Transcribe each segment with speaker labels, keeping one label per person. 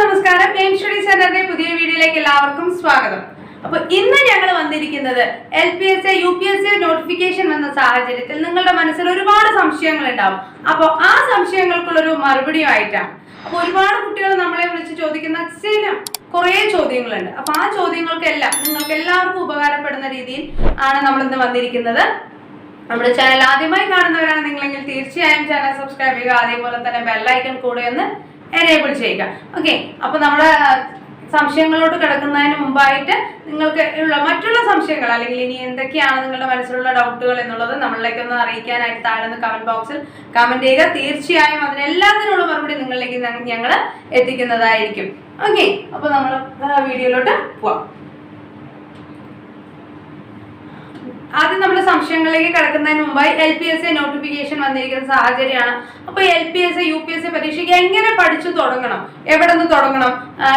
Speaker 1: നമസ്കാരം. Game study സെന്ററിന്റെ പുതിയ വീഡിയോയിലേക്ക് എല്ലാവർക്കും സ്വാഗതം. അപ്പൊ ഇന്ന് ഞങ്ങൾ വന്നിരിക്കുന്നത് L P S A U P S A notification വന്ന സാഹചര്യത്തിൽ നിങ്ങളുടെ മനസ്സിൽ ഒരുപാട് സംശയങ്ങൾ ഉണ്ടാവും. അപ്പോൾ ആ സംശയങ്ങൾക്കുള്ള ഒരു മറുപടിയുമായിട്ടാണ്. അപ്പൊ ഒരുപാട് കുട്ടികൾ നമ്മളെ വിളിച്ച് ചോദിക്കുന്ന ചില കുറേ ചോദ്യങ്ങളുണ്ട്. അപ്പൊ ആ ചോദ്യങ്ങൾക്കെല്ലാം നിങ്ങൾക്ക് എല്ലാവർക്കും ഉപകാരപ്പെടുന്ന രീതിയിൽ ആണ് നമ്മൾ ഇന്ന് വന്നിരിക്കുന്നത്. നമ്മുടെ ചാനൽ ആദ്യമായി കാണുന്നവരാണ് നിങ്ങളെങ്കിൽ തീർച്ചയായും ചാനൽ സബ്സ്ക്രൈബ് ചെയ്യുക. അതേപോലെ തന്നെ ബെല്ലൈക്കൺ കൂടെ ഒന്ന് എനേബിൾ ചെയ്യുക. ഓക്കെ അപ്പൊ നമ്മൾ സംശയങ്ങളോട് കിടക്കുന്നതിന് മുമ്പായിട്ട് നിങ്ങൾക്ക് ഉള്ള മറ്റുള്ള സംശയങ്ങൾ അല്ലെങ്കിൽ ഇനി എന്തൊക്കെയാണ് നിങ്ങളുടെ മനസ്സിലുള്ള ഡൗട്ടുകൾ എന്നുള്ളത് നമ്മളിലേക്ക് ഒന്ന് അറിയിക്കാനായിട്ട് താഴെ കമന്റ് ബോക്സിൽ കമന്റ് ചെയ്യുക. തീർച്ചയായും അതിനെല്ലാത്തിനുള്ള മറുപടി നിങ്ങളിലേക്ക് ഞങ്ങൾ എത്തിക്കുന്നതായിരിക്കും. ഓക്കെ അപ്പൊ നമ്മൾ വീഡിയോയിലോട്ട് പോവാം. ആദ്യം നമ്മൾ സംശയങ്ങളിലേക്ക് കിടക്കുന്നതിന് മുമ്പായി L P S A notification വന്നിരിക്കുന്ന സാഹചര്യമാണ്. അപ്പോൾ L P S U P S A പരീക്ഷയ്ക്ക് എങ്ങനെ പഠിച്ചു തുടങ്ങണം? എവിടെ നിന്ന് തുടങ്ങണം?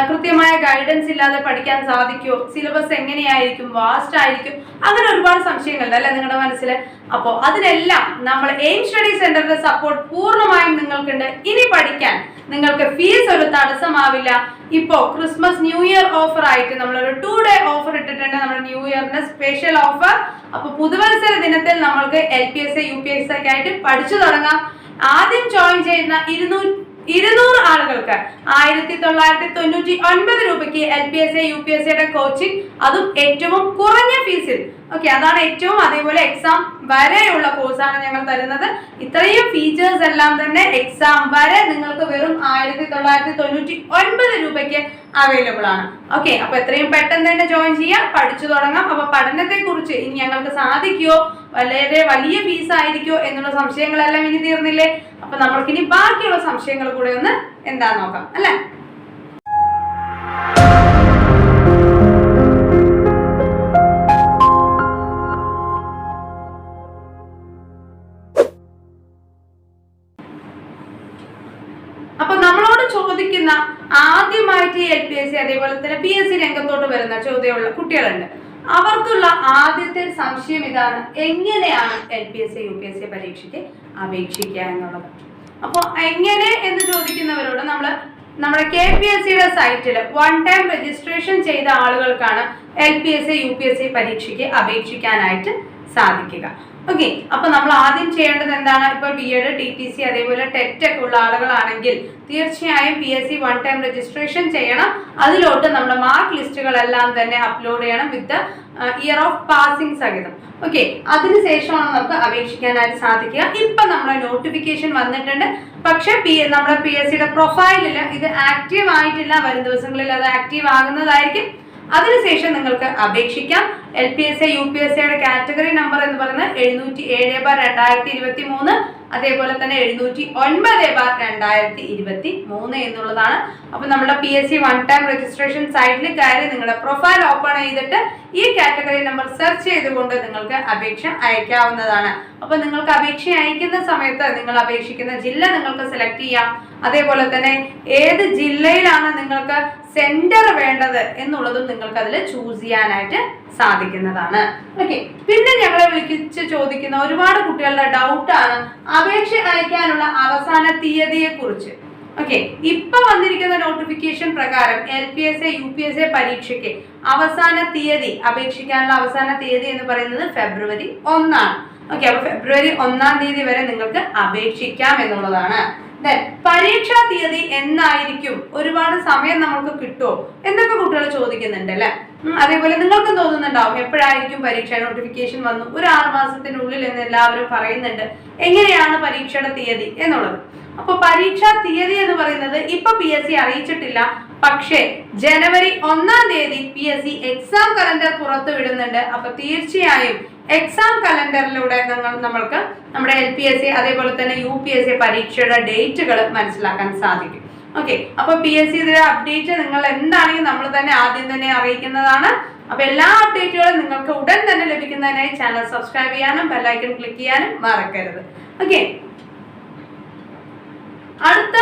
Speaker 1: കൃത്യമായ ഗൈഡൻസ് ഇല്ലാതെ പഠിക്കാൻ സാധിക്കുമോ? സിലബസ് എങ്ങനെയായിരിക്കും? വാസ്റ്റ് ആയിരിക്കും? അങ്ങനെ ഒരുപാട് സംശയങ്ങളുണ്ട് അല്ലെ നിങ്ങളുടെ മനസ്സിൽ? അപ്പോൾ അതിനെല്ലാം നമ്മൾ എയിം സ്റ്റഡി സെന്ററിന്റെ സപ്പോർട്ട് പൂർണമായും നിങ്ങൾക്കുണ്ട്. ഇനി പഠിക്കാൻ നിങ്ങൾക്ക് ഫീസ് ഒരു തടസ്സമാവില്ല. ഇപ്പോ ക്രിസ്മസ് ന്യൂ ഇയർ ഓഫർ ആയിട്ട് ഒരു ടു ഡേ ഓഫർ ഇട്ടിട്ടുണ്ട്. നമ്മുടെ ന്യൂ ഇയറിന്റെ സ്പെഷ്യൽ ഓഫർ അപ്പൊ പുതുവത്സര ദിനത്തിൽ നമ്മൾക്ക് L P S U P S ഒക്കെ ആയിട്ട് പഠിച്ചു തുടങ്ങാം. ആദ്യം ജോയിൻ ചെയ്യുന്ന ഇരുന്നൂറ്റി ഇരുന്നൂറ് ആളുകൾക്ക് ആയിരത്തി തൊള്ളായിരത്തി തൊണ്ണൂറ്റി ഒൻപത് രൂപയ്ക്ക് L P S A U P S സിയുടെ കോച്ചിങ് അതും ഏറ്റവും കുറഞ്ഞ ഫീസിൽ ഓക്കെ അതാണ് ഏറ്റവും അതേപോലെ എക്സാം വരെയുള്ള കോഴ്സാണ് ഞങ്ങൾ തരുന്നത്. ഇത്രയും ഫീച്ചേഴ്സ് എല്ലാം തന്നെ എക്സാം വരെ നിങ്ങൾക്ക് വെറും ആയിരത്തി തൊള്ളായിരത്തി തൊണ്ണൂറ്റി ഒൻപത് രൂപയ്ക്ക് അവൈലബിൾ ആണ്. ഓക്കെ അപ്പൊ എത്രയും പെട്ടെന്ന് തന്നെ ജോയിൻ ചെയ്യാം പഠിച്ചു തുടങ്ങാം. അപ്പൊ പഠനത്തെ കുറിച്ച് ഇനി ഞങ്ങൾക്ക് സാധിക്കുമോ വളരെ വലിയ ഫീസ് ആയിരിക്കുമോ എന്നുള്ള സംശയങ്ങളെല്ലാം ഇനി തീർന്നില്ലേ? അപ്പൊ നമ്മൾക്കിനി ബാക്കിയുള്ള സംശയങ്ങൾ കൂടെ ഒന്ന് എന്താ നോക്കാം അല്ലേ? അപ്പൊ നമ്മളോട് ചോദിക്കുന്ന ആദ്യമായിട്ട് എൽ പി എസ് സി അതേപോലെ തന്നെ പി എസ് സി രംഗത്തോട്ട് വരുന്ന ചോദ്യമുള്ള കുട്ടികളുണ്ട്. അവർക്കുള്ള ആദ്യത്തെ സംശയം ഇതാണ്. എങ്ങനെയാണ് L P S C U P S C പരീക്ഷയ്ക്ക് അപേക്ഷിക്കുക എന്നുള്ളത് അപ്പോൾ എങ്ങനെ എന്ന് ചോദിക്കുന്നവരോട് നമ്മൾ നമ്മുടെ കെ പി എസ് സിയുടെ സൈറ്റിൽ വൺ ടൈം രജിസ്ട്രേഷൻ ചെയ്ത ആളുകൾക്കാണ് L P S C U P S C പരീക്ഷയ്ക്ക് അപേക്ഷിക്കാനായിട്ട് സാധിക്കുക. ഓക്കെ അപ്പൊ നമ്മൾ ആദ്യം ചെയ്യേണ്ടത് എന്താണ്? ഇപ്പൊ B Ed T T C അതേപോലെ ടെറ്റ് ഒക്കെ ഉള്ള ആളുകളാണെങ്കിൽ തീർച്ചയായും P S C one time registration ചെയ്യണം. അതിലോട്ട് നമ്മുടെ മാർക്ക് ലിസ്റ്റുകളെല്ലാം തന്നെ അപ്ലോഡ് ചെയ്യണം വിത്ത് ഇയർ ഓഫ് പാസിംഗ് സഹിതം. ഓക്കെ അതിനുശേഷമാണ് നമുക്ക് അപേക്ഷിക്കാനായിട്ട് സാധിക്കുക. ഇപ്പൊ നമ്മുടെ നോട്ടിഫിക്കേഷൻ വന്നിട്ടുണ്ട്. പക്ഷെ പി നമ്മുടെ പി എസ് സിയുടെ പ്രൊഫൈലിൽ ഇത് ആക്റ്റീവ് ആയിട്ടില്ല. വരും ദിവസങ്ങളിൽ അത് ആക്റ്റീവ് ആകുന്നതായിരിക്കും. അതിനുശേഷം നിങ്ങൾക്ക് അപേക്ഷിക്കാം. L P S A U P S സിയുടെ കാറ്റഗറി നമ്പർ എന്ന് പറയുന്നത് എഴുന്നൂറ്റി ഏഴ് ബാർ രണ്ടായിരത്തി ഇരുപത്തി മൂന്ന് അതേപോലെ തന്നെ എഴുന്നൂറ്റി ഒൻപത് ബാർ രണ്ടായിരത്തി ഇരുപത്തി മൂന്ന് എന്നുള്ളതാണ്. അപ്പൊ നമ്മുടെ P S C one time registration സൈറ്റിൽ കയറി നിങ്ങളുടെ പ്രൊഫൈൽ ഓപ്പൺ ചെയ്തിട്ട് ഈ കാറ്റഗറി നമ്പർ സെർച്ച് ചെയ്തുകൊണ്ട് നിങ്ങൾക്ക് അപേക്ഷ അയക്കാവുന്നതാണ്. അപ്പൊ നിങ്ങൾക്ക് അപേക്ഷ അയക്കുന്ന സമയത്ത് നിങ്ങൾ അപേക്ഷിക്കുന്ന ജില്ല നിങ്ങൾക്ക് സെലക്ട് ചെയ്യാം. അതേപോലെ തന്നെ ഏത് ജില്ലയിലാണ് നിങ്ങൾക്ക് സെന്റർ വേണ്ടത് എന്നുള്ളതും നിങ്ങൾക്ക് അതിൽ ചൂസ് ചെയ്യാനായിട്ട് സാധിക്കുന്നതാണ്. ഓക്കെ പിന്നെ ഞങ്ങളെ വിളിച്ച് ചോദിക്കുന്ന ഒരുപാട് കുട്ടികളുടെ ഡൗട്ടാണ് അപേക്ഷ അയക്കാനുള്ള അവസാന തീയതിയെ കുറിച്ച് ഓക്കെ ഇപ്പൊ വന്നിരിക്കുന്ന നോട്ടിഫിക്കേഷൻ പ്രകാരം L P S A U P S A പരീക്ഷയ്ക്ക് അവസാന തീയതി അപേക്ഷിക്കാനുള്ള അവസാന തീയതി എന്ന് പറയുന്നത് ഫെബ്രുവരി ഒന്നാണ്. ഓക്കെ അപ്പൊ ഫെബ്രുവരി ഒന്നാം തീയതി വരെ നിങ്ങൾക്ക് അപേക്ഷിക്കാം എന്നുള്ളതാണ്. പരീക്ഷാ തീയതി എന്നായിരിക്കും ഒരുപാട് സമയം നമുക്ക് കിട്ടുമോ എന്നൊക്കെ കുട്ടികൾ ചോദിക്കുന്നുണ്ട് അല്ലെ? അതേപോലെ നിങ്ങൾക്കും തോന്നുന്നുണ്ടാവും എപ്പോഴായിരിക്കും പരീക്ഷ നോട്ടിഫിക്കേഷൻ വന്നു? ഒരു ആറ് മാസത്തിനുള്ളിൽ എന്ന് എല്ലാവരും പറയുന്നുണ്ട്. എങ്ങനെയാണ് പരീക്ഷയുടെ തീയതി എന്നുള്ളത്? അപ്പൊ പരീക്ഷാ തീയതി എന്ന് പറയുന്നത് ഇപ്പൊ പി എസ് സി അറിയിച്ചിട്ടില്ല. പക്ഷേ ജനുവരി ഒന്നാം തീയതി P S C exam calendar പുറത്തു വിടുന്നുണ്ട് അപ്പൊ തീർച്ചയായും എക്സാം കലണ്ടറിലൂടെ നമ്മൾ നമ്മൾക്ക് നമ്മുടെ എൽ പി എസ് സി അതേപോലെ തന്നെ യു പി എസ് സി പരീക്ഷയുടെ ഡേറ്റുകൾ മനസ്സിലാക്കാൻ സാധിക്കും. ഓക്കെ അപ്പൊ പി എസ് സി ഇതിലെ അപ്ഡേറ്റ് നിങ്ങൾ എന്താണെങ്കിലും നമ്മൾ തന്നെ ആദ്യം തന്നെ അറിയിക്കുന്നതാണ്. അപ്പൊ എല്ലാ അപ്ഡേറ്റുകളും നിങ്ങൾക്ക് ഉടൻ തന്നെ ലഭിക്കുന്നതിനായി ചാനൽ സബ്സ്ക്രൈബ് ചെയ്യാനും ബെല്ലൈക്കൺ ക്ലിക്ക് ചെയ്യാനും മറക്കരുത്. ഓക്കെ അടുത്ത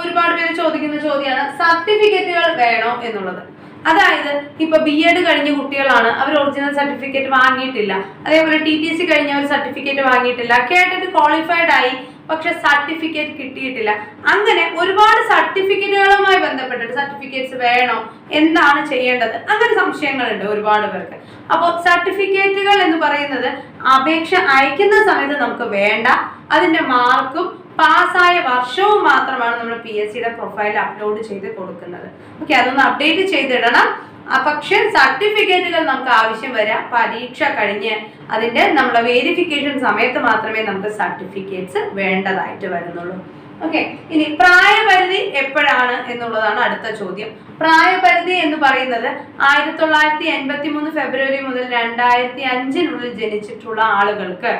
Speaker 1: ഒരുപാട് പേര് ചോദിക്കുന്ന ചോദ്യമാണ് സർട്ടിഫിക്കറ്റുകൾ വേണോ എന്നുള്ളത്. അതായത് ഇപ്പൊ ബി എഡ് കഴിഞ്ഞ കുട്ടികളാണ് അവർ ഒറിജിനൽ സർട്ടിഫിക്കറ്റ് വാങ്ങിയിട്ടില്ല. അതേപോലെ ടി ടി സി കഴിഞ്ഞ കഴിഞ്ഞവർ സർട്ടിഫിക്കറ്റ് വാങ്ങിയിട്ടില്ല. കേട്ടിട്ട് ക്വാളിഫൈഡ് ആയി പക്ഷെ സർട്ടിഫിക്കറ്റ് കിട്ടിയിട്ടില്ല. അങ്ങനെ ഒരുപാട് സർട്ടിഫിക്കറ്റുകളുമായി ബന്ധപ്പെട്ടിട്ട് സർട്ടിഫിക്കറ്റ്സ് വേണോ എന്താണ് ചെയ്യേണ്ടത്. അങ്ങനെ സംശയങ്ങളുണ്ട് ഒരുപാട് പേർക്ക്. അപ്പോൾ സർട്ടിഫിക്കറ്റുകൾ എന്ന് പറയുന്നത് അപേക്ഷ അയക്കുന്ന സമയത്ത് നമുക്ക് വേണ്ട അതിന്റെ മാർക്കും പാസ്സായ വർഷവും മാത്രമാണ് നമ്മൾ പി എസ് സിയുടെ പ്രൊഫൈൽ അപ്ലോഡ് ചെയ്ത് കൊടുക്കുന്നത്. ഓക്കെ അതൊന്ന് അപ്ഡേറ്റ് ചെയ്തിടണം. പക്ഷെ സർട്ടിഫിക്കറ്റുകൾ നമുക്ക് ആവശ്യം വരാം. പരീക്ഷ കഴിഞ്ഞ് അതിന്റെ നമ്മുടെ വേരിഫിക്കേഷൻ സമയത്ത് മാത്രമേ നമുക്ക് സർട്ടിഫിക്കറ്റ്സ് വേണ്ടതായിട്ട് വരുന്നുള്ളൂ. ഓക്കെ ഇനി പ്രായപരിധി എപ്പോഴാണ് എന്നുള്ളതാണ് അടുത്ത ചോദ്യം. പ്രായപരിധി എന്ന് പറയുന്നത് ആയിരത്തി തൊള്ളായിരത്തി എൺപത്തി മൂന്ന് ഫെബ്രുവരി മുതൽ രണ്ടായിരത്തി അഞ്ചിനുള്ളിൽ ജനിച്ചിട്ടുള്ള ആളുകൾക്ക്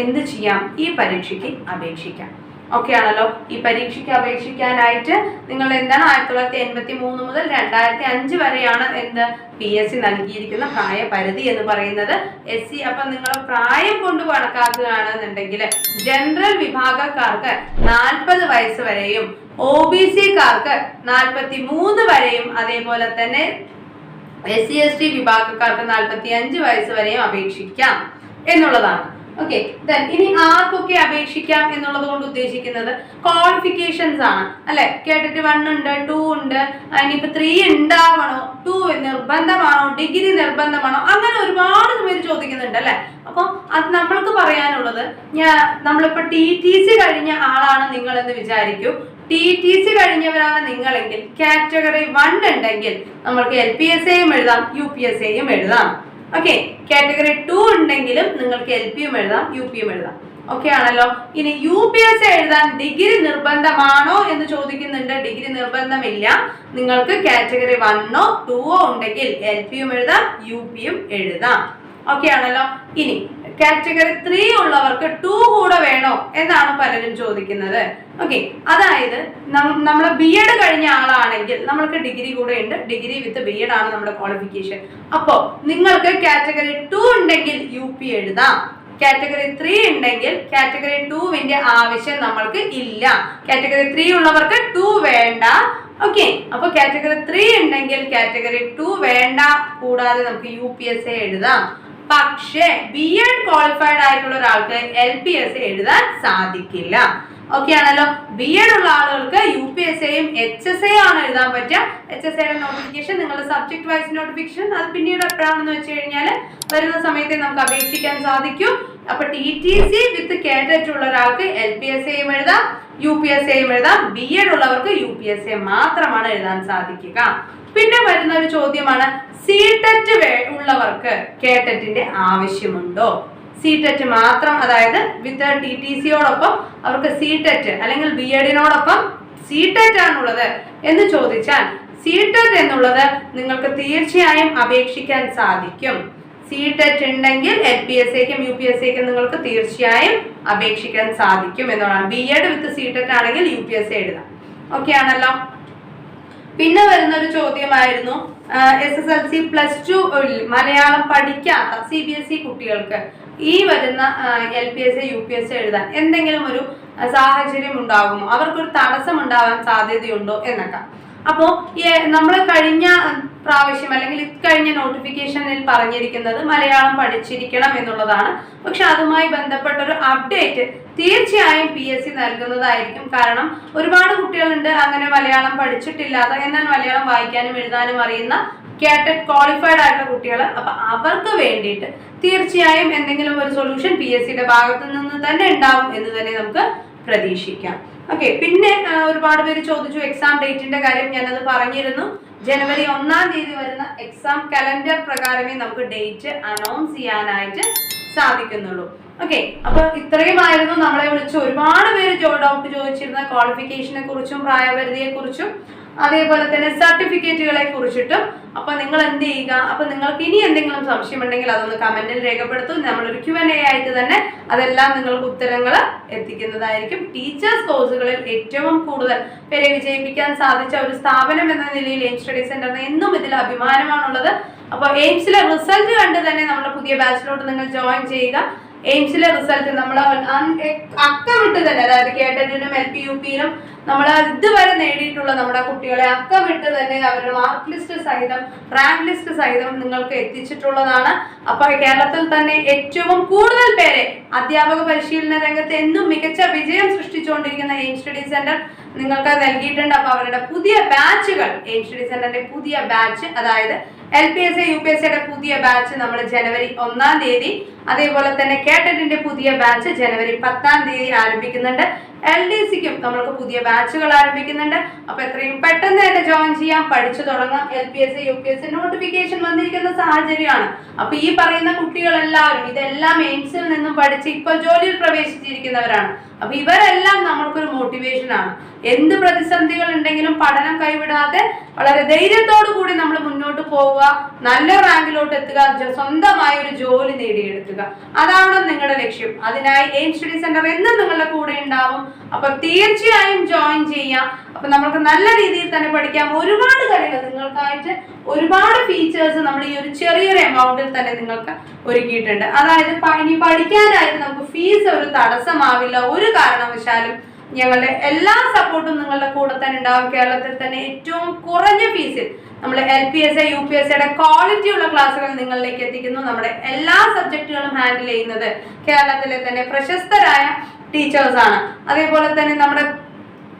Speaker 1: എന്ത് ചെയ്യാം? ഈ പരീക്ഷയ്ക്ക് അപേക്ഷിക്കാം. ഓക്കെ ആണല്ലോ? ഈ പരീക്ഷയ്ക്ക് അപേക്ഷിക്കാനായിട്ട് നിങ്ങൾ എന്താണ്? ആയിരത്തി തൊള്ളായിരത്തി എൺപത്തി മൂന്ന് മുതൽ രണ്ടായിരത്തി അഞ്ച് വരെയാണ് എന്ത്? പി എസ് സി നൽകിയിരിക്കുന്ന പ്രായപരിധി എന്ന് പറയുന്നത്. എസ് സി അപ്പൊ നിങ്ങൾ പ്രായം കൊണ്ട് കണക്കാക്കുകയാണെന്നുണ്ടെങ്കിൽ ജനറൽ വിഭാഗക്കാർക്ക് നാൽപ്പത് വയസ്സ് വരെയും ഒ ബി സിക്കാർക്ക് നാൽപ്പത്തി മൂന്ന് വരെയും അതേപോലെ തന്നെ എസ് സി എസ് ടി വിഭാഗക്കാർക്ക് നാൽപ്പത്തി അഞ്ച് വയസ്സ് വരെയും അപേക്ഷിക്കാം എന്നുള്ളതാണ്. ഓക്കെ ഇനി ആർക്കൊക്കെ അപേക്ഷിക്കാം എന്നുള്ളത് കൊണ്ട് ഉദ്ദേശിക്കുന്നത് ക്വാളിഫിക്കേഷൻസ് ആണ്. അല്ലെ? കേട്ടിട്ട് വൺ ഉണ്ട് ടു ഉണ്ട് ഇനിയിപ്പോ ത്രീ ഉണ്ടാവണോ? ടു നിർബന്ധമാണോ? ഡിഗ്രി നിർബന്ധമാണോ? അങ്ങനെ ഒരുപാട് പേര് ചോദിക്കുന്നുണ്ട് അല്ലെ? അപ്പോൾ അത് നമ്മൾക്ക് പറയാനുള്ളത് ഞാൻ നമ്മളിപ്പോ ടി ടി സി കഴിഞ്ഞ ആളാണ് നിങ്ങൾ എന്ന് വിചാരിക്കൂ. ടി ടി സി കഴിഞ്ഞവരാണ് നിങ്ങളെങ്കിൽ കാറ്റഗറി വൺ ഉണ്ടെങ്കിൽ നമ്മൾക്ക് എൽ പി എസ് എയും എഴുതാം യു പി എസ് എയും എഴുതാം. ഓക്കെ കാറ്റഗറി ടു ഉണ്ടെങ്കിലും നിങ്ങൾക്ക് എൽ പിയും എഴുതാം യു പിയും എഴുതാം. ഓക്കെ ആണല്ലോ? ഇനി യു പി എസ് എഴുതാൻ ഡിഗ്രി നിർബന്ധമാണോ എന്ന് ചോദിക്കുന്നുണ്ട്. ഡിഗ്രി നിർബന്ധമില്ല. നിങ്ങൾക്ക് കാറ്റഗറി വണ്ണോ ടുവോ ഉണ്ടെങ്കിൽ എൽ പിയും എഴുതാം യു പിയും എഴുതാം. ഓക്കെ ആണല്ലോ? ഇനി കാറ്റഗറി ത്രീ ഉള്ളവർക്ക് ടു കൂടെ വേണോ എന്നാണ് പലരും ചോദിക്കുന്നത്. ഓക്കെ അതായത് നമ്മൾ ബി എഡ് കഴിഞ്ഞ ആളാണെങ്കിൽ നമ്മൾക്ക് ഡിഗ്രി കൂടെ ഉണ്ട്. ഡിഗ്രി വിത്ത് ബി എഡ് ആണ് നമ്മുടെ ക്വാളിഫിക്കേഷൻ അപ്പോ നിങ്ങൾക്ക് കാറ്റഗറി ടു ഉണ്ടെങ്കിൽ യു പി എഴുതാം. കാറ്റഗറി ത്രീ ഉണ്ടെങ്കിൽ കാറ്റഗറി ടുവിന്റെ ആവശ്യം നമ്മൾക്ക് ഇല്ല. കാറ്റഗറി ത്രീ ഉള്ളവർക്ക് ടു വേണ്ട. ഓക്കെ അപ്പൊ കാറ്റഗറി ത്രീ ഉണ്ടെങ്കിൽ കാറ്റഗറി ടു വേണ്ട. കൂടാതെ നമുക്ക് യു പി എസ് എ എഴുതാം. പക്ഷേ ബി എഡ് ക്വാളിഫൈഡ് ആയിട്ടുള്ള ഒരാൾക്ക് എൽ പി എസ് എഴുതാൻ സാധിക്കില്ല. ഓക്കെ ആണല്ലോ? ബി എഡ് ഉള്ള ആളുകൾക്ക് യു പി എസ് എയും എച്ച് എസ് എ ആണ് എഴുതാൻ പറ്റുക. എച്ച് എസ് എയുടെ നോട്ടിഫിക്കേഷൻ നിങ്ങളുടെ സബ്ജക്ട് വൈസ് നോട്ടിഫിക്കേഷൻ അത് പിന്നീട് എപ്പോഴാണെന്ന് വെച്ച് കഴിഞ്ഞാൽ വരുന്ന സമയത്തെ നമുക്ക് അപേക്ഷിക്കാൻ സാധിക്കും. അപ്പൊ T T C with candidate ഉള്ള ഒരാൾക്ക് എൽ പി എസ് എയും എഴുതാം യു പി എസ് എയും എഴുതാം. ബി എഡ് ഉള്ളവർക്ക് യു പി എസ് എ മാത്രമാണ് എഴുതാൻ സാധിക്കുക. പിന്നെ വരുന്ന ഒരു ചോദ്യമാണ് സി ടെറ്റ് ഉള്ളവർക്ക് കേട്ടറ്റിന്റെ ആവശ്യമുണ്ടോ? സി ടെറ്റ് മാത്രം അതായത് വിത്ത് ടി ടി സിയോടൊപ്പം അവർക്ക് സി ടെറ്റ് അല്ലെങ്കിൽ ബി എഡിനോടൊപ്പം സി ടെറ്റ് ആണുള്ളത് എന്ന് ചോദിച്ചാൽ സി ടെറ്റ് എന്നുള്ളത് നിങ്ങൾക്ക് തീർച്ചയായും അപേക്ഷിക്കാൻ സാധിക്കും. സി ടെറ്റ് ഉണ്ടെങ്കിൽ എൽ പി എസ് സിക്കും യു പി എസ് സിക്കും നിങ്ങൾക്ക് തീർച്ചയായും അപേക്ഷിക്കാൻ സാധിക്കും എന്നുള്ളതാണ് B Ed with C TET ആണെങ്കിൽ യു പി എസ് സി എഴുതാം. ഓക്കെ ആണല്ലോ? പിന്നെ വരുന്ന ഒരു ചോദ്യമായിരുന്നു S S L C plus two Malayalam പഠിക്കാത്ത സി ബി എസ് ഇ കുട്ടികൾക്ക് ഈ വരുന്ന L P S U P S എഴുതാൻ എന്തെങ്കിലും ഒരു സാഹചര്യം ഉണ്ടാകുമോ അവർക്കൊരു തടസ്സം ഉണ്ടാവാൻ സാധ്യതയുണ്ടോ എന്നൊക്കെ. അപ്പോൾ നമ്മൾ കഴിഞ്ഞ പ്രാവശ്യം അല്ലെങ്കിൽ ഇക്കഴിഞ്ഞ നോട്ടിഫിക്കേഷനിൽ പറഞ്ഞിരിക്കുന്നത് മലയാളം പഠിച്ചിരിക്കണം എന്നുള്ളതാണ്. പക്ഷെ അതുമായി ബന്ധപ്പെട്ട ഒരു അപ്ഡേറ്റ് തീർച്ചയായും പി എസ് സി നൽകുന്നതായിരിക്കും. കാരണം ഒരുപാട് കുട്ടികളുണ്ട് അങ്ങനെ മലയാളം പഠിച്ചിട്ടില്ലാത്ത എന്നാൽ മലയാളം വായിക്കാനും എഴുതാനും അറിയുന്ന കാറ്റഡ് ക്വാളിഫൈഡ് ആയിട്ടുള്ള കുട്ടികൾ അപ്പൊ അവർക്ക് വേണ്ടിയിട്ട് തീർച്ചയായും എന്തെങ്കിലും ഒരു സൊല്യൂഷൻ പി എസ് സിയുടെ ഭാഗത്തു നിന്ന് തന്നെ ഉണ്ടാവും എന്ന് തന്നെ നമുക്ക് പ്രതീക്ഷിക്കാം. ഓക്കെ പിന്നെ ഒരുപാട് പേര് ചോദിച്ചു എക്സാം ഡേറ്റിന്റെ കാര്യം ഞാനത് പറഞ്ഞിരുന്നു. ജനുവരി ഒന്നാം തീയതി വരുന്ന എക്സാം കലണ്ടർ പ്രകാരമേ നമുക്ക് ഡേറ്റ് അനൗൺസ് ചെയ്യാനായിട്ട് സാധിക്കുന്നുള്ളൂ. ഓക്കെ അപ്പൊ ഇത്രയുമായിരുന്നു നമ്മളെ വിളിച്ച് ഒരുപാട് പേര് ഡൗട്ട് ചോദിച്ചിരുന്ന ക്വാളിഫിക്കേഷനെ കുറിച്ചും പ്രായപരിധിയെ കുറിച്ചും. അതേപോലെ തന്നെ സർട്ടിഫിക്കറ്റുകളെ കുറിച്ചിട്ടും. അപ്പൊ നിങ്ങൾ എന്ത് ചെയ്യുക? അപ്പൊ നിങ്ങൾക്ക് ഇനി എന്തെങ്കിലും സംശയം ഉണ്ടെങ്കിൽ അതൊന്ന് കമന്റിൽ രേഖപ്പെടുത്തും. നമ്മളൊരു ക്യു എൻ എ ആയിട്ട് തന്നെ അതെല്ലാം നിങ്ങൾക്ക് ഉത്തരങ്ങൾ എത്തിക്കുന്നതായിരിക്കും. ടീച്ചേഴ്സ് കോഴ്സുകളിൽ ഏറ്റവും കൂടുതൽ പേരെ വിജയിപ്പിക്കാൻ സാധിച്ച ഒരു സ്ഥാപനം എന്ന നിലയിൽ എയിം സ്റ്റഡി സെന്ററിന് എന്നും ഇതിൽ അഭിമാനമാണുള്ളത്. അപ്പോൾ എയിംസിലെ റിസൾട്ട് കണ്ട് തന്നെ നമ്മുടെ പുതിയ ബാച്ചിലോട്ട് നിങ്ങൾ ജോയിൻ ചെയ്യുക. എയിംസിലെ റിസൾട്ട് നമ്മൾ അക്കമിട്ട് തന്നെ അതായത് കേട്ടറ്റിനും എൽ പി യു പിയിലും നമ്മൾ ഇതുവരെ നേടിയിട്ടുള്ള നമ്മുടെ കുട്ടികളെ അക്കമിട്ട് തന്നെ അവരുടെ മാർക്ക് ലിസ്റ്റ് സഹിതം റാങ്ക് ലിസ്റ്റ് സഹിതം നിങ്ങൾക്ക് എത്തിച്ചിട്ടുള്ളതാണ്. അപ്പൊ കേരളത്തിൽ തന്നെ ഏറ്റവും കൂടുതൽ പേരെ അധ്യാപക പരിശീലന രംഗത്ത് എന്നും മികച്ച വിജയം സൃഷ്ടിച്ചുകൊണ്ടിരിക്കുന്ന എയിം സ്റ്റഡി സെന്റർ നിങ്ങൾക്ക് നൽകിയിട്ടുണ്ട്. അപ്പൊ അവരുടെ പുതിയ ബാച്ചുകൾ എയിം സ്റ്റഡി സെന്ററിന്റെ പുതിയ ബാച്ച് അതായത് L P S U P S സിയുടെ പുതിയ ബാച്ച് നമ്മൾ ജനുവരി ഒന്നാം തീയതി. അതേപോലെ തന്നെ കേട്ടറ്റിന്റെ പുതിയ ബാച്ച് ജനുവരി പത്താം തീയതി ആരംഭിക്കുന്നുണ്ട്. എൽ ഡി സിക്കും നമ്മൾക്ക് പുതിയ ബാച്ചുകൾ ആരംഭിക്കുന്നുണ്ട്. അപ്പൊ എത്രയും പെട്ടെന്ന് തന്നെ ജോയിൻ ചെയ്യാം. പഠിച്ചു തുടങ്ങാം. L P S U P S notification വന്നിരിക്കുന്ന സാഹചര്യമാണ്. അപ്പൊ ഈ പറയുന്ന കുട്ടികളെല്ലാവരും ഇതെല്ലാം എയിംസിൽ നിന്നും പഠിച്ച് ഇപ്പോൾ ജോലിയിൽ പ്രവേശിച്ചിരിക്കുന്നവരാണ്. അപ്പൊ ഇവരെല്ലാം നമ്മൾക്കൊരു മോട്ടിവേഷൻ ആണ്. എന്ത് പ്രതിസന്ധികൾ ഉണ്ടെങ്കിലും പഠനം കൈവിടാതെ വളരെ ധൈര്യത്തോടു കൂടി നമ്മൾ മുന്നോട്ട് പോവുക നല്ല റാങ്കിലോട്ട് എത്തുക സ്വന്തമായി ഒരു ജോലി നേടിയെടുക്കുക. അതാണ് നിങ്ങളുടെ ലക്ഷ്യം. അതിനായി എയിം സ്റ്റഡി സെന്റർ എന്നും നിങ്ങളുടെ കൂടെ ഉണ്ടാവും. അപ്പൊ തീർച്ചയായും ജോയിൻ ചെയ്യാം അപ്പൊ നമുക്ക് നല്ല രീതിയിൽ തന്നെ പഠിക്കാം. ഒരുപാട് കാര്യങ്ങൾ നിങ്ങൾക്കായിട്ട് ഒരുപാട് ഫീച്ചേഴ്സ് നമ്മൾ ഈ ഒരു ചെറിയൊരു എമൗണ്ടിൽ തന്നെ നിങ്ങൾക്ക് ഒരുക്കിയിട്ടുണ്ട്. അതായത് ഇനി പഠിക്കാനായിട്ട് നമുക്ക് ഫീസ് ഒരു തടസ്സമാവില്ല. ഒരു കാരണവശാലും ഞങ്ങളുടെ എല്ലാ സപ്പോർട്ടും നിങ്ങളുടെ കൂടെ തന്നെ ഉണ്ടാവും. കേരളത്തിൽ തന്നെ ഏറ്റവും കുറഞ്ഞ ഫീസിൽ നമ്മൾ L P S A U P S സിയുടെ ക്വാളിറ്റി ഉള്ള ക്ലാസ്സുകൾ നിങ്ങളിലേക്ക് എത്തിക്കുന്നു. നമ്മുടെ എല്ലാ സബ്ജക്റ്റുകളും ഹാൻഡിൽ ചെയ്യുന്നത് കേരളത്തിലെ തന്നെ പ്രശസ്തരായ ടീച്ചേഴ്സാണ് അതേപോലെ തന്നെ നമ്മുടെ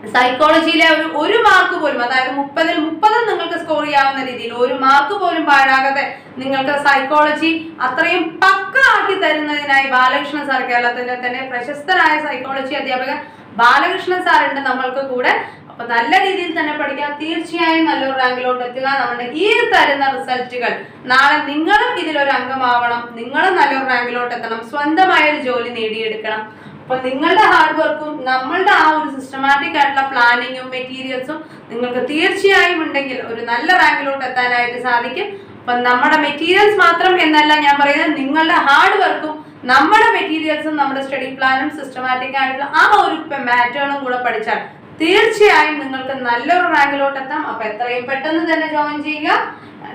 Speaker 1: സൈക്കോളജിയിലെ ഒരു ഒരു മാർക്ക് പോലും അതായത് മുപ്പതിൽ മുപ്പതും നിങ്ങൾക്ക് സ്കോർ ചെയ്യാവുന്ന രീതിയിൽ ഒരു മാർക്ക് പോലും പാഴാകാതെ നിങ്ങൾക്ക് സൈക്കോളജി അത്രയും പക്ക ആക്കി തരുന്നതിനായി ബാലകൃഷ്ണൻ സാർ കേരളത്തിലെ തന്നെ പ്രശസ്തനായ സൈക്കോളജി അധ്യാപകൻ ബാലകൃഷ്ണൻ സാറുണ്ട് നമ്മൾക്ക് കൂടെ. അപ്പൊ നല്ല രീതിയിൽ തന്നെ പഠിക്കാം. തീർച്ചയായും നല്ലൊരു റാങ്കിലോട്ട് എത്തുക. നമ്മുടെ ഈ തരുന്ന റിസൾട്ടുകൾ നാളെ നിങ്ങളും ഇതിലൊരു അംഗമാവണം നിങ്ങളും നല്ലൊരു റാങ്കിലോട്ട് എത്തണം. സ്വന്തമായ ഒരു ജോലി നേടിയെടുക്കണം. അപ്പൊ നിങ്ങളുടെ ഹാർഡ് വർക്കും നമ്മളുടെ ആ ഒരു സിസ്റ്റമാറ്റിക് ആയിട്ടുള്ള പ്ലാനിങ്ങും മെറ്റീരിയൽസും നിങ്ങൾക്ക് തീർച്ചയായും ഉണ്ടെങ്കിൽ ഒരു നല്ല റാങ്കിലോട്ട് എത്താനായിട്ട് സാധിക്കും. അപ്പൊ നമ്മുടെ മെറ്റീരിയൽസ് മാത്രം എന്നല്ല ഞാൻ പറയുന്നത് നിങ്ങളുടെ ഹാർഡ് വർക്കും നമ്മുടെ മെറ്റീരിയൽസും നമ്മുടെ സ്റ്റഡി പ്ലാനും സിസ്റ്റമാറ്റിക് ആയിട്ടുള്ള ആ ഒരു പാറ്റേണും കൂടെ പഠിച്ചാൽ തീർച്ചയായും നിങ്ങൾക്ക് നല്ലൊരു റാങ്കിലോട്ട് എത്താം. അപ്പൊ എത്രയും പെട്ടെന്ന് തന്നെ ജോയിൻ ചെയ്യുക.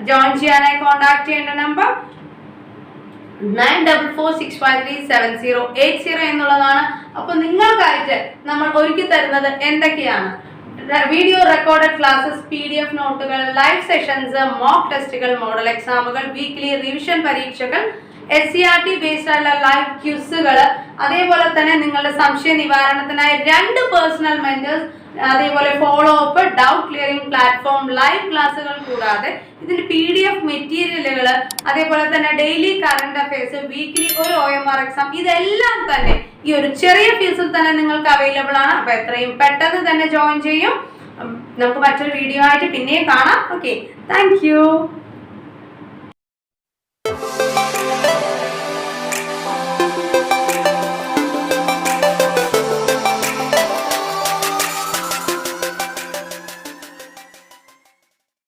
Speaker 1: ജോയിൻ ചെയ്യാനായി കോൺടാക്ട് ചെയ്യേണ്ട number nine double four six five three seven zero eight zero എന്നുള്ളതാണ്. അപ്പൊ നിങ്ങൾക്കായിട്ട് നമ്മൾ ഒരുക്കി തരുന്നത് എന്തൊക്കെയാണ്? Video recorded classes P D F നോട്ടുകൾ ലൈവ് സെഷൻസ് മോക്ക് ടെസ്റ്റുകൾ മോഡൽ എക്സാമുകൾ വീക്ക്ലി റിവിഷൻ പരീക്ഷകൾ S C R T based ആയിട്ടുള്ള ലൈവ് ക്യൂസുകൾ അതേപോലെ തന്നെ നിങ്ങളുടെ സംശയ നിവാരണത്തിനായി രണ്ട് പേഴ്സണൽ മെന്റേഴ്സ് അതേപോലെ follow up doubt clearing platform live ക്ലാസ്സുകൾ കൂടാതെ ഇതിന്റെ പി ഡി എഫ് മെറ്റീരിയലുകൾ അതേപോലെ തന്നെ ഡെയിലി കറണ്ട് അഫയേഴ്സ് വീക്കിലി ഒരു ഒ എം ആർ എക്സാം ഇതെല്ലാം തന്നെ ഈ ഒരു ചെറിയ ഫീസിൽ തന്നെ നിങ്ങൾക്ക് അവൈലബിൾ ആണ്. അപ്പൊ എത്രയും പെട്ടെന്ന് തന്നെ ജോയിൻ ചെയ്യും. നമുക്ക് മറ്റൊരു വീഡിയോ ആയിട്ട് പിന്നെയും കാണാം. Okay thank